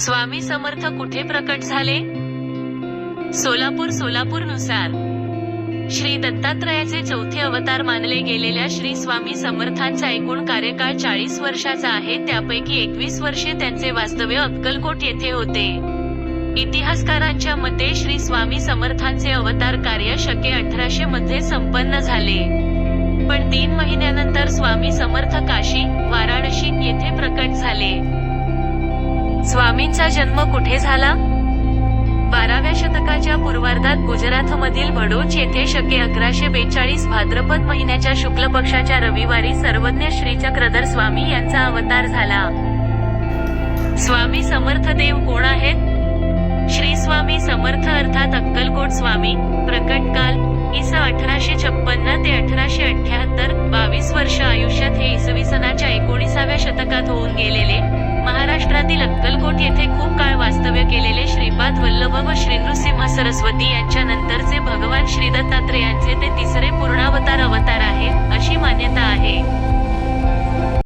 स्वामी समर्थ कुठे प्रकट झाले? सोलापूर सोलापूरनुसार श्री दत्तात्रयाचे चौथे अवतार मानले गेलेल्या श्री स्वामी समर्थांचा एकूण कार्यकाळ चाळीस वर्षाचा आहे. त्यापैकी एकवीस वर्षे त्यांचे वास्तव्य अक्कलकोट येथे होते. इतिहासकारांच्या मते श्री स्वामी समर्थांचे अवतार कार्य शके अठराशे मध्ये संपन्न झाले. पण तीन महिन्यानंतर स्वामी समर्थ काशी वाराणसी स्वामींचा जन्म कुठे झाला? बाराव्या शतकाच्या पूर्वार्धात गुजरातमधील भडोच येथे शके अकराशे बेचाळीस भाद्रपद महिन्याच्या शुक्ल पक्षाच्या रविवारी सर्वज्ञ श्री चक्रधर स्वामी यांचा अवतार झाला. स्वामी समर्थ देव कोण आहेत? श्री स्वामी समर्थ अर्थात अक्कलकोट स्वामी. प्रकट काल इस अठराशे छप्पन्न ते अठराशे अठ्याहत्तर राजकोट येथे खूप काळ वास्तव्य केलेले श्रीपाद वल्लभ व श्री नृसिंह सरस्वती यांच्या नंतरचे भगवान श्री दत्तात्रेयांचे ते तिसरे पूर्णावतार अवतार आहे अशी मान्यता आहे.